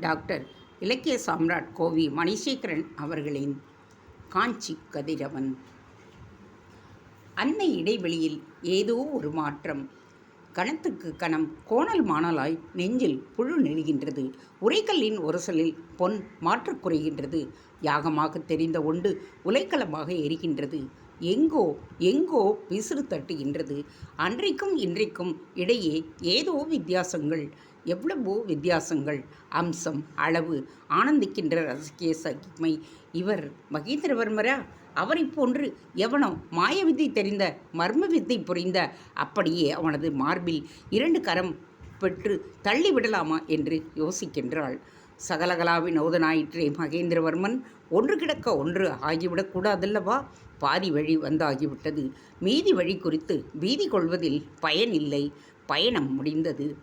Doctor இலக்கிய சாம்ராட் கோவி மணிசேகரன் அவர்களின் காஞ்சி கதிரவன். அன்னை இடைவெளியில் ஏதோ ஒரு மாற்றம். கணத்துக்கு கணம் கோணல் மாணலாய் நெஞ்சில் புழு நெழுகின்றது உரைக்கல்லின் ஒரசலில் பொன் மாற்றக் குறைகின்றது. யாகமாக தெரிந்த ஒன்று உலைக்களமாக எரிகின்றது. எங்கோ எங்கோ விசிறு தட்டுகின்றது. அன்றைக்கும் இன்றைக்கும் இடையே ஏதோ வித்தியாசங்கள். எவ்வளவோ வித்தியாசங்கள் அம்சம் அளவு ஆனந்திக்கின்ற ரசிக்கிய சகிமை இவர் மகேந்திரவர்மரா? அவரைப் போன்று எவனோ மாய வித்தை தெரிந்த மர்ம வித்தை புரிந்த அப்படியே அவனது மார்பில் இரண்டு கரம் பெற்று தள்ளிவிடலாமா என்று யோசிக்கின்றாள். சகலகலாவின் நோதனாயிற்றே மகேந்திரவர்மன் ஒன்று கிடக்க ஒன்று ஆகிவிடக்கூடாதல்லவா பாதி வழி வந்தாகிவிட்டது. மீதி வழி குறித்து பீதி கொள்வதில் பயனில்லை. பயணம் முடிந்தது.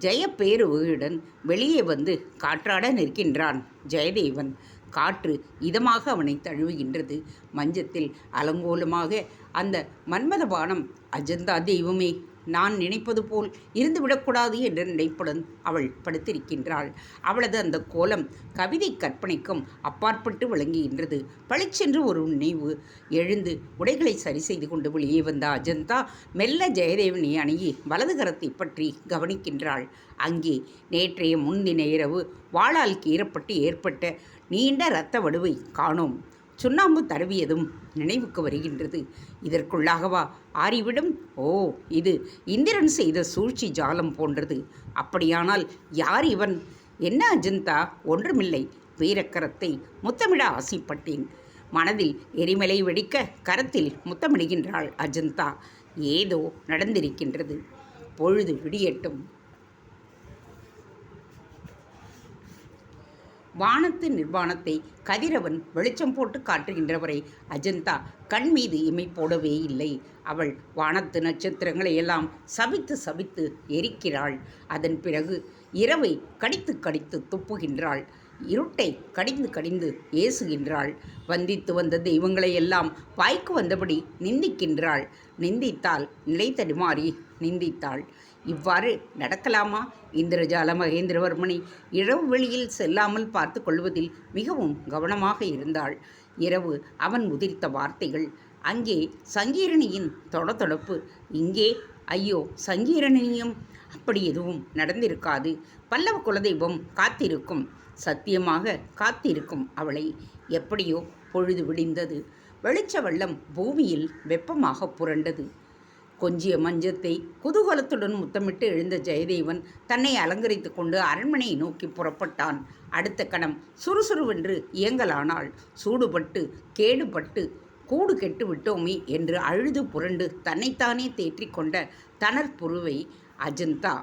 ஜெயப்பேருடன் வெளியே வந்து காற்றாட நிற்கின்றான் ஜெயதேவன். காற்று இதமாக அவனை தழுவுகின்றது. மஞ்சத்தில் அலங்கோலமாக அந்த மன்மதபானம் அஜந்தா தெய்வமே நான் நினைப்பது போல் இருந்துவிடக்கூடாது என்ற நினைப்புடன் அவள் படுத்திருக்கின்றாள். அவளது அந்த கோலம் கவிதை கற்பனைக்கும் அப்பாற்பட்டு விளங்குகின்றது பளிச்சென்று ஒரு நினைவு எழுந்து உடைகளை சரி செய்து கொண்டு வெளியே வந்த அஜந்தா மெல்ல ஜெயதேவனை அணுகி வலது கரத்தை பற்றி கவனிக்கின்றாள். அங்கே நேற்றைய முன்தின இரவு வாளால் கீறப்பட்டு ஏற்பட்ட நீண்ட இரத்த வடுவை காணோம். சுண்ணாம்பு தடவியதும் நினைவுக்கு வருகின்றது. இதற்குள்ளாகவா? ஆறிவிடும். ஓ இது இந்திரன் செய்த சூழ்ச்சி ஜாலம் போன்றது. அப்படியானால் யார் இவன்? என்ன அஜந்தா? ஒன்றுமில்லை. வீரக்கரத்தை முத்தமிட ஆசைப்பட்டேன். மனதில் எரிமலை வெடிக்க கரத்தில் முத்தமிடுகின்றாள் அஜந்தா. ஏதோ நடந்திருக்கின்றது. பொழுது விடியட்டும். வானத்து நிர்வாணத்தை கதிரவன் வெளிச்சம் போட்டு காட்டுகின்றவரை. அஜந்தா கண் மீது இமை போடவே இல்லை. அவள் வானத்து நட்சத்திரங்களை எல்லாம் சபித்து சபித்து எரிக்கிறாள். அதன் பிறகு இரவை கடித்து கடித்து துப்புகின்றாள். இருட்டை கடிந்து கடிந்து ஏசுகின்றாள். வந்தித்து வந்த தெய்வங்களை எல்லாம் வாய்க்கு வந்தபடி நிந்திக்கின்றாள். நிந்தித்தாள் நிலை தடுமாறி நிந்தித்தாள். இவ்வாறு நடக்கலாமா? இந்திரஜால மகேந்திரவர்மனை இரவு வெளியில் செல்லாமல் பார்த்து கொள்வதில் மிகவும் கவனமாக இருந்தாள். இரவு அவன் உதிர்த்த வார்த்தைகள். அங்கே சங்கீரணியின் தொடத்தொடப்பு இங்கே ஐயோ சங்கீரணியும் அப்படி எதுவும் நடந்திருக்காது. பல்லவ குலதெய்வம் காத்திருக்கும். சத்தியமாக காத்திருக்கும் அவளை. எப்படியோ பொழுது விடிந்தது. வெளிச்ச வெள்ளம் பூமியில் வெப்பமாக புரண்டது. கொஞ்சிய மஞ்சத்தை குதூகலத்துடன் முத்தமிட்டு எழுந்த ஜெயதேவன் தன்னை அலங்கரித்து கொண்டு அரண்மனையை நோக்கி புறப்பட்டான். அடுத்த கணம் சுறுசுறுவென்று இயங்கலானாள். சூடுபட்டு கேடுபட்டு கூடு கெட்டு விட்டோமே என்று அழுது புரண்டு தன்னைத்தானே தேற்றிக்கொண்ட தனற்புருவை அஜந்தா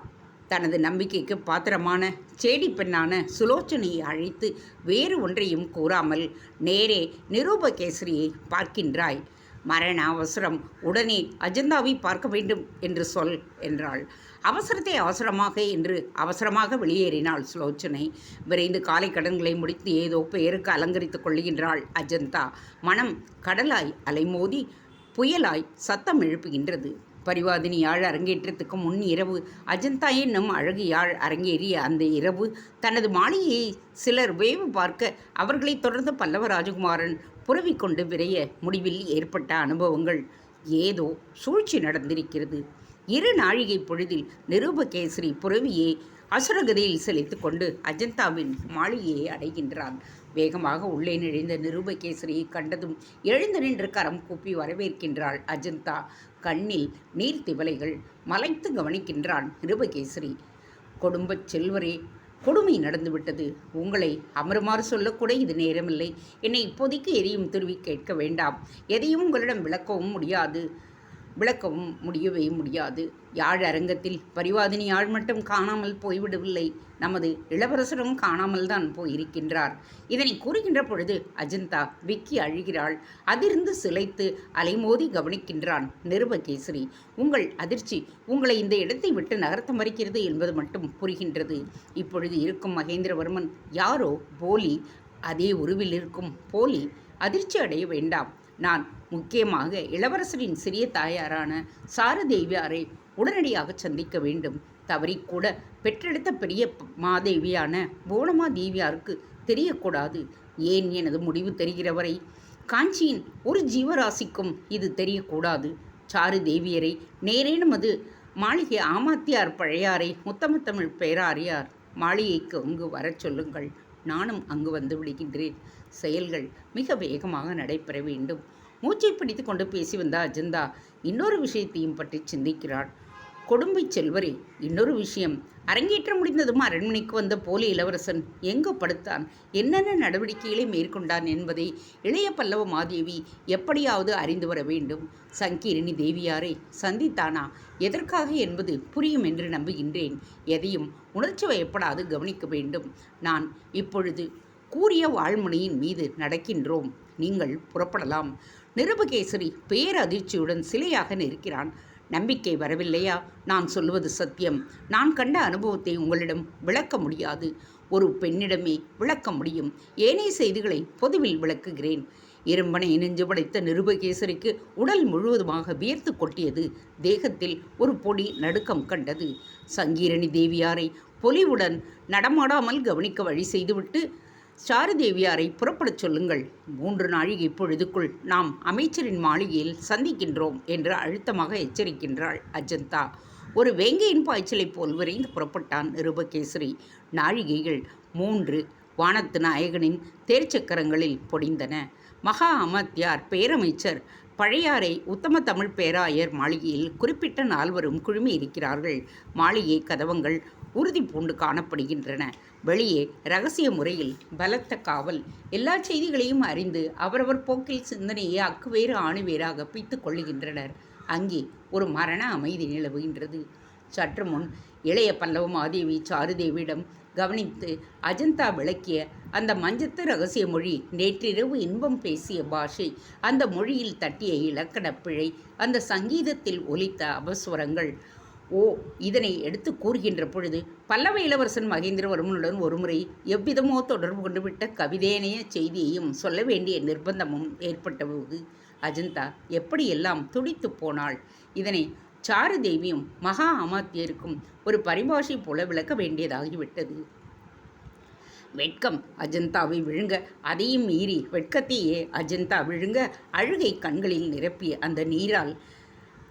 தனது நம்பிக்கைக்கு பாத்திரமான சேடி பெண்ணான சுலோச்சனையை அழைத்து வேறு ஒன்றையும் கூறாமல் நேரே நிரூபகேசரியை பார்க்கின்றாய். மரண அவசரம். உடனே அஜந்தாவை பார்க்க வேண்டும் என்று சொல் என்றாள். அவசரத்தை அவசரமாக என்று அவசரமாக வெளியேறினாள் சுலோச்சனை. விரைந்து காலை கடன்களை முடித்து ஏதோ பெயருக்கு அலங்கரித்துக் கொள்ளுகின்றாள் அஜந்தா. மனம் கடலாய் அலைமோதி புயலாய் சத்தம் எழுப்புகின்றது. பரிவாதினி யாழ் அரங்கேற்றத்துக்கு முன் இரவு அஜந்தா என்னும் அழகு யாழ் அரங்கேறிய அந்த இரவு தனது மாளிகையை சிலர் வேவு பார்க்க அவர்களை தொடர்ந்து பல்லவ ராஜகுமாரன் புறவிக்கொண்டு விரைய முடிவில் ஏற்பட்ட அனுபவங்கள் ஏதோ சூழ்ச்சி நடந்திருக்கிறது. இரு நாழிகை பொழுதில் நிரூபகேசரி புறவியை அசுரகதியில் செலுத்து கொண்டு அஜந்தாவின் மாளிகையை அடைகின்றான். வேகமாக உள்ளே நுழைந்த நிரூபகேசரியை கண்டதும் எழுந்து நின்று கரம் கூப்பி வரவேற்கின்றாள் அஜந்தா. கண்ணில் நீர்த்திவலைகள் மலைத்து கவனிக்கின்றான் நிருபகேசரி கொடும்பச் செல்வரே கொடுமை நடந்துவிட்டது. உங்களை அமருமாறு சொல்லக்கூட இது நேரமில்லை. என்னை இப்போதைக்கு எதையும் திருவி கேட்க வேண்டாம். எதையும் உங்களிடம் விளக்கவும் முடியாது. விளக்கவும் முடியவே முடியாது. யாழ் அரங்கத்தில் பரிவாதினி யாழ் மட்டும் காணாமல் போய்விடவில்லை. நமது இளவரசரும் காணாமல் தான் போயிருக்கின்றார். இதனை கூறுகின்ற பொழுது அஜந்தா விக்கி அழுகிறாள். அதிர்ந்து சிலைத்து அலைமோதி கவனிக்கின்றான் நிருபகேசரி. உங்கள் அதிர்ச்சி உங்களை இந்த இடத்தை விட்டு நகர்த்த மறுக்கிறது என்பது மட்டும் புரிகின்றது. இப்பொழுது இருக்கும் மகேந்திரவர்மன் யாரோ போலி அதே உருவில் இருக்கும் போலி அதிர்ச்சி அடைய வேண்டாம். நான் முக்கியமாக இளவரசரின் சிறிய தாயாரான சாரதேவியாரை உடனடியாக சந்திக்க வேண்டும். தவறிக்கூட பெற்றெடுத்த பெரிய மாதேவியான மாதேவியான புவனமாதேவியாருக்கு தெரியக்கூடாது. ஏன் எனது முடிவு தெரிகிற வரை காஞ்சியின் ஒரு ஜீவராசிக்கும் இது தெரியக்கூடாது. சாரு தேவியரை நேரே நமது மாளிகை ஆமாத்தியார் பழையாரை முத்தமத்தமிழ் பேராரியார் மாளிகைக்கு அங்கு வரச் சொல்லுங்கள். நானும் அங்கு வந்து விடுகின்றேன். செயல்கள் மிக வேகமாக நடைபெற வேண்டும். மூச்சை பிடித்து கொண்டு பேசி வந்த அஜந்தா இன்னொரு விஷயத்தையும் பற்றி சிந்திக்கிறாள். கொடும்பை செல்வரே இன்னொரு விஷயம். அரங்கேற்றம் முடிந்ததும் அரண்மனைக்கு வந்த போலி இளவரசன் எங்கு படுத்தான்? என்னென்ன நடவடிக்கைகளை மேற்கொண்டான் என்பதை இளைய பல்லவ மாதேவி எப்படியாவது அறிந்து வர வேண்டும். சங்கீரணி தேவியாரை சந்தித்தானா? எதற்காக என்பது புரியும் என்று நம்புகின்றேன். எதையும் உணர்ச்சி வயப்படாது கவனிக்க வேண்டும். நான் இப்பொழுது கூறிய வாழ்முனையின் மீது நடக்கின்றோம். நீங்கள் புறப்படலாம். நிருபகேசரி பேரதிர்ச்சியுடன் சிலையாக நிற்கிறான். நம்பிக்கை வரவில்லையா? நான் சொல்வது சத்தியம். நான் கண்ட அனுபவத்தை உங்களிடம் விளக்க முடியாது. ஒரு பெண்ணிடமே விளக்க முடியும். ஏனைய செய்திகளை பொதுவில் விளக்குகிறேன். இரும்பனை நெஞ்சு படைத்த நிருபகேசரிக்கு உடல் முழுவதுமாக வியர்த்து கொட்டியது. தேகத்தில் ஒரு பொடி நடுக்கம் கண்டது. சங்கீரணி தேவியாரை பொலிவுடன் நடமாடாமல் கவனிக்க வழி செய்துவிட்டு சாருதேவியாரை புறப்படச் சொல்லுங்கள். மூன்று நாழிகை பொழுதுக்குள் நாம் அமைச்சரின் மாளிகையில் சந்திக்கின்றோம் என்று அழுத்தமாக எச்சரிக்கின்றாள் அஜந்தா. ஒரு வேங்கையின் பாய்ச்சலைப் போல் விரைந்து புறப்பட்டான் நிருபகேசரி. நாழிகைகள் மூன்று வானத்து நாயகனின் தேர்ச்சக்கரங்களில் பொடிந்தன. மகா அமத்யார் பேரமைச்சர் பழையாறை உத்தம தமிழ் பேராயர் மாளிகையில் குறிப்பிட்ட நால்வரும் குழுமி இருக்கிறார்கள். மாளிகை கதவங்கள் உறுதி பூண்டு காணப்படுகின்றன. வெளியே ரகசிய முறையில் பலத்த காவல். எல்லா செய்திகளையும் அறிந்து அவரவர் போக்கில் சிந்தனையை அக்குவேறு ஆணிவேராக பித்துக் கொள்ளுகின்றனர். அங்கே ஒரு மரண அமைதி நிலவுகின்றது. சற்று முன் இளைய பல்லவ மாதேவி சாருதேவியிடம் கவனித்து அஜந்தா விளக்கிய அந்த மஞ்சத்து ரகசிய மொழி நேற்றிரவு இன்பம் பேசிய பாஷை அந்த மொழியில் தட்டிய இலக்கணப் பிழை அந்த சங்கீதத்தில் ஒலித்த அபஸ்வரங்கள் ஓ இதனை எடுத்து கூறுகின்ற பொழுது பல்லவ இளவரசன் மகேந்திரவர்மனுடன் ஒருமுறை எவ்விதமோ தொடர்பு கொண்டு விட்ட கவிதேனைய செய்தியையும் சொல்ல வேண்டிய நிர்பந்தமும் ஏற்பட்டபோது அஜந்தா எப்படியெல்லாம் துடித்து போனாள்? இதனை சாருதேவியும் மகா அமாத்தியருக்கும் ஒரு பரிபாஷை போல விளக்க வேண்டியதாகிவிட்டது. வெட்கம் அஜந்தாவை விழுங்க அதையும் மீறி வெட்கத்தையே அஜந்தா விழுங்க அழுகை கண்களில் நிரப்பிய அந்த நீரால்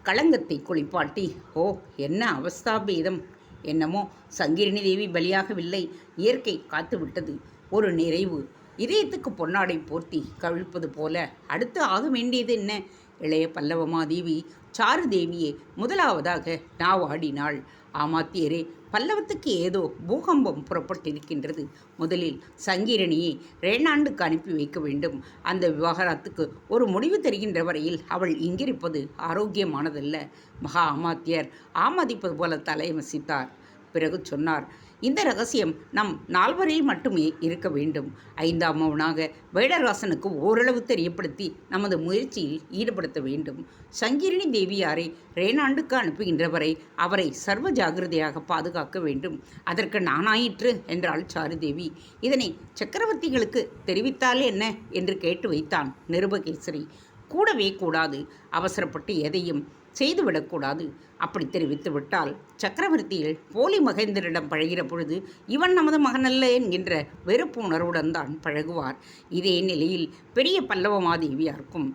களங்கத்தை குளிப்பாட்டி ஓ என்ன அவஸ்தாபேதம்? என்னமோ சங்கிரணி தேவி பலியாகவில்லை. இயற்கை காத்துவிட்டது. ஒரு நிறைவு. இதயத்துக்கு பொன்னாடை போர்த்தி கவிழ்ப்பது போல. அடுத்து ஆக வேண்டியது என்ன? இளைய பல்லவமாதேவி சாருதேவியே முதலாவதாக நாவாடினாள் ஆமாத்தியரே பல்லவத்துக்கு ஏதோ பூகம்பம் புறப்பட்டிருக்கின்றது. முதலில் சங்கீரணியை ரேனாண்டுக்கு அனுப்பி வைக்க வேண்டும். அந்த விவகாரத்துக்கு ஒரு முடிவு தெரிகின்ற வரையில் அவள் இங்கிருப்பது ஆரோக்கியமானதல்ல. மகா அமாத்தியர் ஆமதிப்பது போல தலையமசித்தார். பிறகு சொன்னார் இந்த ரகசியம் நம் நால்வரில் மட்டுமே இருக்க வேண்டும். ஐந்தாம் மவனாக வேடராசனுக்கு ஓரளவு தெரியப்படுத்தி நமது முயற்சியில் ஈடுபடுத்த வேண்டும். சங்கிரணி தேவியாரை ரேனாண்டுக்கு அனுப்புகின்றவரை அவரை சர்வ ஜாகிரதையாக பாதுகாக்க வேண்டும். அதற்கு நானாயிற்று என்றாள் சாருதேவி. இதனை சக்கரவர்த்திகளுக்கு தெரிவித்தால் என்ன? என்று கேட்டு வைத்தான் நிருபகேசரி. கூடவே கூடாது. அவசரப்பட்டு எதையும் செய்துவிடக்கூடாது. அப்படி தெரிவித்து விட்டால் சக்கரவர்த்தியில் போலி மகேந்திரிடம் பழகிற பொழுது இவன் நமது மகனல்ல என்கின்ற வெறுப்பு உணர்வுடன் தான் பழகுவார். இதே நிலையில் பெரிய பல்லவமாதேவியாருக்கும்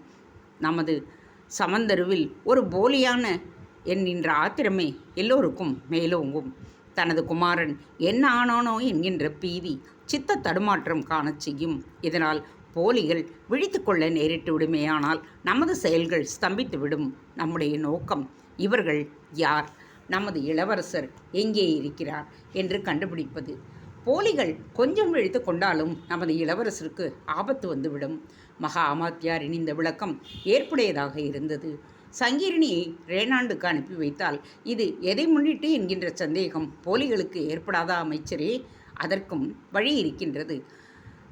நமது சமந்தருவில் ஒரு போலியான என்கின்ற ஆத்திரமே எல்லோருக்கும் மேலோங்கும். தனது குமாரன் என்ன ஆனானோ என்கின்ற பீதி சித்த தடுமாற்றம் காணச் செய்யும். இதனால் போலிகள் விழித்துக்கொள்ள நேரிட்டு விடுமேயானால் நமது செயல்கள் ஸ்தம்பித்துவிடும் நம்முடைய நோக்கம். இவர்கள் யார்? நமது இளவரசர் எங்கே இருக்கிறார் என்று கண்டுபிடிப்பது. போலிகள் கொஞ்சம் விழித்து கொண்டாலும் நமது இளவரசருக்கு ஆபத்து வந்துவிடும். மகா அமாத்தியாரின் இந்த விளக்கம் ஏற்புடையதாக இருந்தது. சங்கீரணியை ரேனாண்டுக்கு அனுப்பி வைத்தால் இது எதை முன்னிட்டு என்கின்ற சந்தேகம் போலிகளுக்கு ஏற்படாதா அமைச்சரே. அதற்கும் வழி இருக்கின்றது.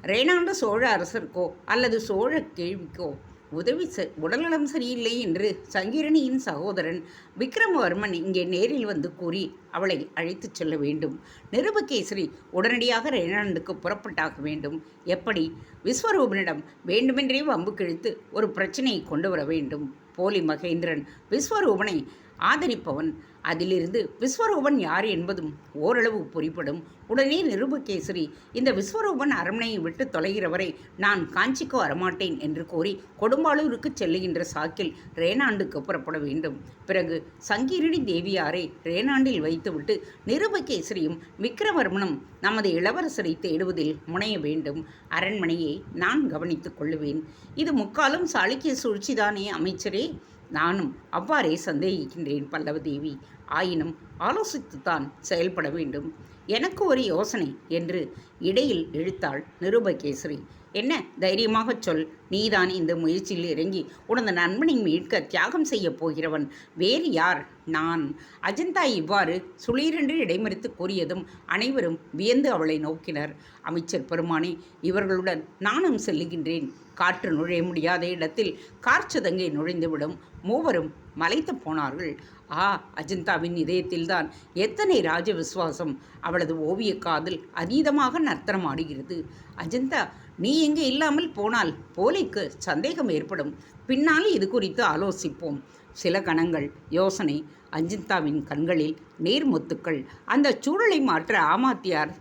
ரேனாண்டு சோழ அரசருக்கோ அல்லது சோழ கேள்விக்கோ உதவி ச உடல்நலம் சரியில்லை என்று சங்கீரணியின் சகோதரன் விக்ரமவர்மன் இங்கே நேரில் வந்து கூறி அவளை அழைத்துச் செல்ல வேண்டும். நிருபகேசரி உடனடியாக ரேனாண்டுக்கு புறப்பட்டாக வேண்டும். எப்படி? விஸ்வரூபனிடம் வேண்டுமென்றே வம்பு கிழித்து ஒரு பிரச்சனையை கொண்டு வர வேண்டும். போலி மகேந்திரன் விஸ்வரூபனை ஆதரிப்பவன் அதிலிருந்து விஸ்வரூபன் யார் என்பதும் ஓரளவு புரிப்படும் உடனே நிருபகேசரி இந்த விஸ்வரூபன் அரண்மனையை விட்டு தொலைகிறவரை நான் காஞ்சிக்கு வரமாட்டேன் என்று கூறி கொடும்பாளூருக்கு செல்லுகின்ற சாக்கில் ரேனாண்டுக்கு புறப்பட வேண்டும். பிறகு சங்கீரணி தேவியாரை ரேனாண்டில் வைத்துவிட்டு நிருபகேசரியும் விக்ரவர்மனும் நமது இளவரசரை தேடுவதில் முனைய வேண்டும். அரண்மனையை நான் கவனித்துக் கொள்ளுவேன். இது முக்காலும் சாளுக்கிய சூழ்ச்சிதானே அமைச்சரே! நானும் அவ்வாறே சந்தேகிக்கின்றேன் பல்லவதேவி ஆயினும் ஆலோசித்துத்தான் செயல்பட வேண்டும். எனக்கு ஒரு யோசனை என்று இடையில் இழுத்தாள் நிருபகேசரி. என்ன? தைரியமாகச் சொல். நீதான் இந்த முயற்சியில் இறங்கி உனது நண்பனை மீட்க தியாகம் செய்யப் போகிறவன். வேறு யார்? நான். அஜந்தா இவ்வாறு சுளீரென்று இடைமறித்து கூறியதும் அனைவரும் வியந்து அவளை நோக்கினர். அமைச்சர் பெருமானே இவர்களுடன் நானும் செல்லுகின்றேன். காற்று நுழைய முடியாத இடத்தில் கார்ச்சதங்கை நுழைந்துவிடும். மூவரும் மலைத்து போனார்கள். ஆ அஜந்தாவின் இதயத்தில்தான் எத்தனை ராஜ விசுவாசம் அவளது ஓவிய காதல் அதீதமாக நர்த்தனம் ஆடுகிறது. அஜந்தா நீ எங்கே இல்லாமல் போனால் போலிக்கு சந்தேகம் ஏற்படும். பின்னால் இது குறித்து ஆலோசிப்போம். சில கணங்கள் யோசனை அஜந்தாவின் கண்களில் நீர்முத்துக்கள். அந்த சூழலை மாற்ற ஆமாத்தியார்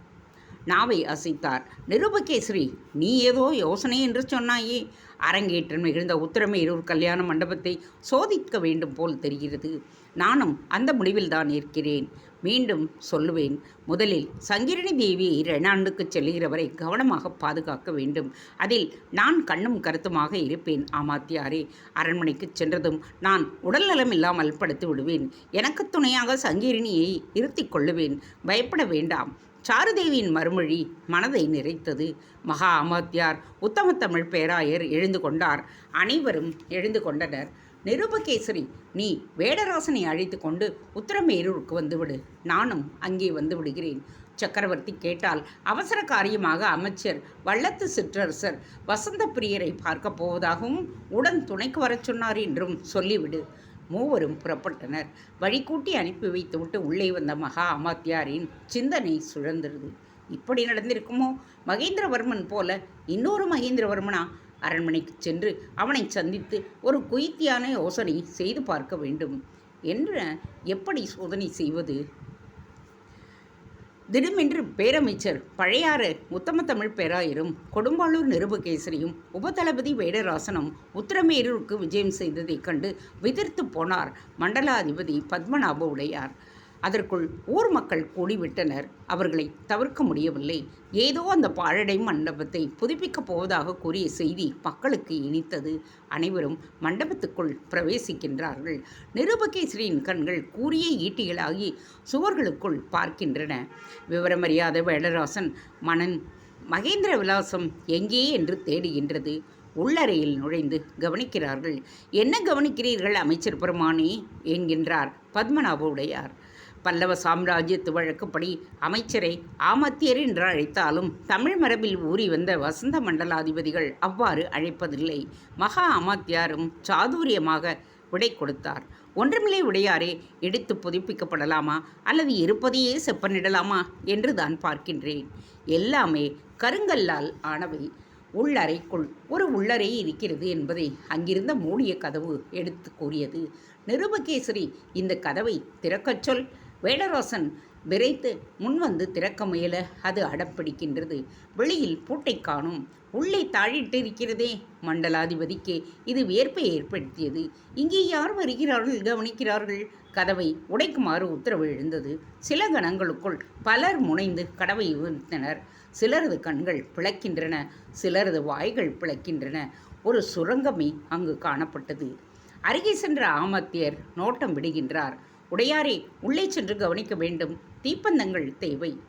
நாவை அசைத்தார். நிருபகேசரி நீ ஏதோ யோசனை என்று சொன்னாயே? அரங்கேற்றம் மிகுந்த உத்தரமேரூர் கல்யாண மண்டபத்தை சோதிக்க வேண்டும் போல் தெரிகிறது. நானும் அந்த முடிவில்தான் இருக்கிறேன் மீண்டும் சொல்லுவேன். முதலில் சங்கிரணி தேவியை ரெனாண்டுக்கு செல்கிறவரை கவனமாக பாதுகாக்க வேண்டும். அதில் நான் கண்ணும் கருத்துமாக இருப்பேன் ஆமாத்தியாரே. அரண்மனைக்கு சென்றதும் நான் உடல்நலம் இல்லாமல் படுத்து விடுவேன். எனக்கு துணையாக சங்கிரணியை இருத்திக் கொள்ளுவேன். பயப்பட வேண்டாம். சாருதேவியின் மறுமொழி மனதை நிறைத்தது. மகா அமாத்தியார் உத்தம தமிழ் பேராயர் எழுந்து கொண்டார். அனைவரும் எழுந்து கொண்டனர். நிருபகேசரி நீ வேடராசனை அழைத்து கொண்டு உத்தரமேரூருக்கு வந்துவிடு. நானும் அங்கே வந்து விடுகிறேன். சக்கரவர்த்தி கேட்டால் அவசர காரியமாக அமைச்சர் வள்ளத்து சிற்றரசர் வசந்த பிரியரை பார்க்கப் போவதாகவும் உடன் துணைக்கு வரச் சொன்னார் என்றும் சொல்லிவிடு. மூவரும் புறப்பட்டனர். வழிகூட்டி அனுப்பி வைத்துவிட்டு உள்ளே வந்த மகா அமாத்தியாரின் சிந்தனை சுழன்றது. இப்படி நடந்திருக்குமோ? மகேந்திரவர்மன் போல இன்னொரு மகேந்திரவர்மனா? அரண்மனைக்கு சென்று அவனை சந்தித்து ஒரு குயித்தியான யோசனை செய்து பார்க்க வேண்டும். என்ற எப்படி சோதனை செய்வது? திடுமென்று பேரமைச்சர் பழையாறு உத்தம தமிழ் பேராயரும் கொடும்பாளூர் நிருபகேசரியும் உபதளபதி வேடராசனும் உத்தரமேரூருக்கு விஜயம் செய்ததைக் கண்டு விதிர்த்து போனார் மண்டலாதிபதி பத்மநாப உடையார். அதற்குள் ஊர் மக்கள் கூடிவிட்டனர். அவர்களை தவிர்க்க முடியவில்லை. ஏதோ அந்த பாழடை மண்டபத்தை புதுப்பிக்கப் போவதாக கூறிய செய்தி மக்களுக்கு இனித்தது. அனைவரும் மண்டபத்துக்குள் பிரவேசிக்கின்றார்கள். நிருபகேஸ்வரியின் கண்கள் கூறிய ஈட்டிகளாகி சுவர்களுக்குள் பார்க்கின்றன. விவரமறியாத வேடராசன் மனன் மகேந்திர விலாசம் எங்கே? என்று தேடுகின்றது. உள்ளறையில் நுழைந்து கவனிக்கிறார்கள். என்ன கவனிக்கிறீர்கள் அமைச்சர் பெருமானே? என்கின்றார் பத்மநாப உடையார் பல்லவ சாம்ராஜ்யத்து வழக்கப்படி அமைச்சரை ஆமத்தியர் என்று அழைத்தாலும் தமிழ் மரபில் ஊறி வந்த வசந்த மண்டலாதிபதிகள் அவ்வாறு அழைப்பதில்லை. மகா அமாத்தியாரும் சாதுரியமாக விடை கொடுத்தார். ஒன்றுமில்லை உடையாரே எடுத்து புதுப்பிக்கப்படலாமா? அல்லது இருப்பதையே செப்பனிடலாமா? என்று தான் பார்க்கின்றேன். எல்லாமே கருங்கல்லால் ஆனவை. உள்ளறைக்குள் ஒரு உள்ளறை இருக்கிறது என்பதை அங்கிருந்த மூடிய கதவு எடுத்து கூறியது. நிருபகேசரி இந்த கதவை திறக்கச் சொல். வேடரோசன் விரைத்து முன்வந்து திறக்க முயல அது அடப்பிடிக்கின்றது. வெளியில் பூட்டை காணும். உள்ளே தாழிட்டிருக்கிறதே மண்டலாதிபதிக்கு. இது வியர்ப்பை ஏற்படுத்தியது. இங்கே யார் வருகிறார்கள் கவனிக்கிறார்கள்? கதவை உடைக்குமாறு உத்தரவு எழுந்தது. சில கணங்களுக்குள் பலர் முனைந்து கதவை உயர்த்தனர் சிலரது கண்கள் பிளக்கின்றன. சிலரது வாய்கள் பிளக்கின்றன. ஒரு சுரங்கமே அங்கு காணப்பட்டது. அருகே சென்ற ஆமத்தியர் நோட்டம் விடுகின்றார். உடையாரே உள்ளே சென்று கவனிக்க வேண்டும். தீப்பந்தங்கள் தேவை.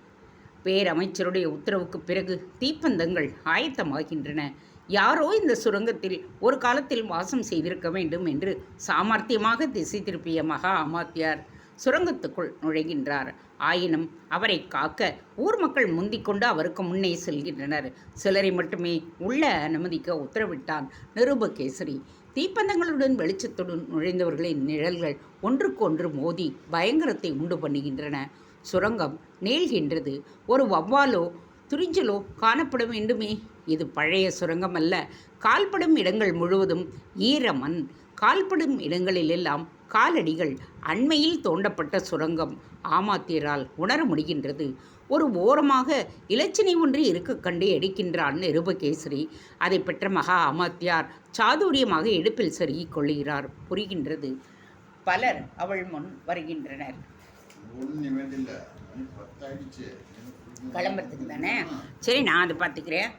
பேரமைச்சருடைய உத்தரவுக்கு பிறகு தீப்பந்தங்கள் ஆயத்தமாகின்றன. யாரோ இந்த சுரங்கத்தில் ஒரு காலத்தில் வாசம் செய்திருக்க வேண்டும் என்று சாமர்த்தியமாக திசை திருப்பிய மகா அமாத்தியார் சுரங்கத்துக்குள் நுழைகின்றார். ஆயினும் அவரை காக்க ஊர் மக்கள் முந்திக்கொண்டு அவருக்கு முன்னே செல்கின்றனர். சிலரை மட்டுமே உள்ள அனுமதிக்க உத்தரவிட்டான் நிருபகேசரி. தீப்பந்தங்களுடன் வெளிச்சத்துடன் நுழைந்தவர்களின் நிழல்கள் ஒன்றுக்கொன்று மோதி பயங்கரத்தை உண்டு பண்ணுகின்றன. சுரங்கம் நீள்கின்றது ஒரு வவ்வாலோ துரிஞ்சலோ காணப்பட வேண்டுமே. இது பழைய சுரங்கம் அல்ல. கால்படும் இடங்கள் முழுவதும் ஈரமண். கால்படும் இடங்களிலெல்லாம் காலடிகள். அண்மையில் தோண்டப்பட்ட சுரங்கம் ஆமாத்தியரால் உணர முடிகின்றது. ஒரு ஓரமாக இலச்சினை ஒன்று இருக்க கண்டு எடுக்கின்றான் நிருபகேசரி. அதை பெற்ற மகா அமாத்தியார் சாதுரியமாக இடுப்பில் செருகிக் கொள்கிறார் புரிகின்றது. பலர் அவள் முன் வருகின்றனர். கிளம்புறதுக்கு தானே? சரி நான் அதை பார்த்துக்கிறேன்.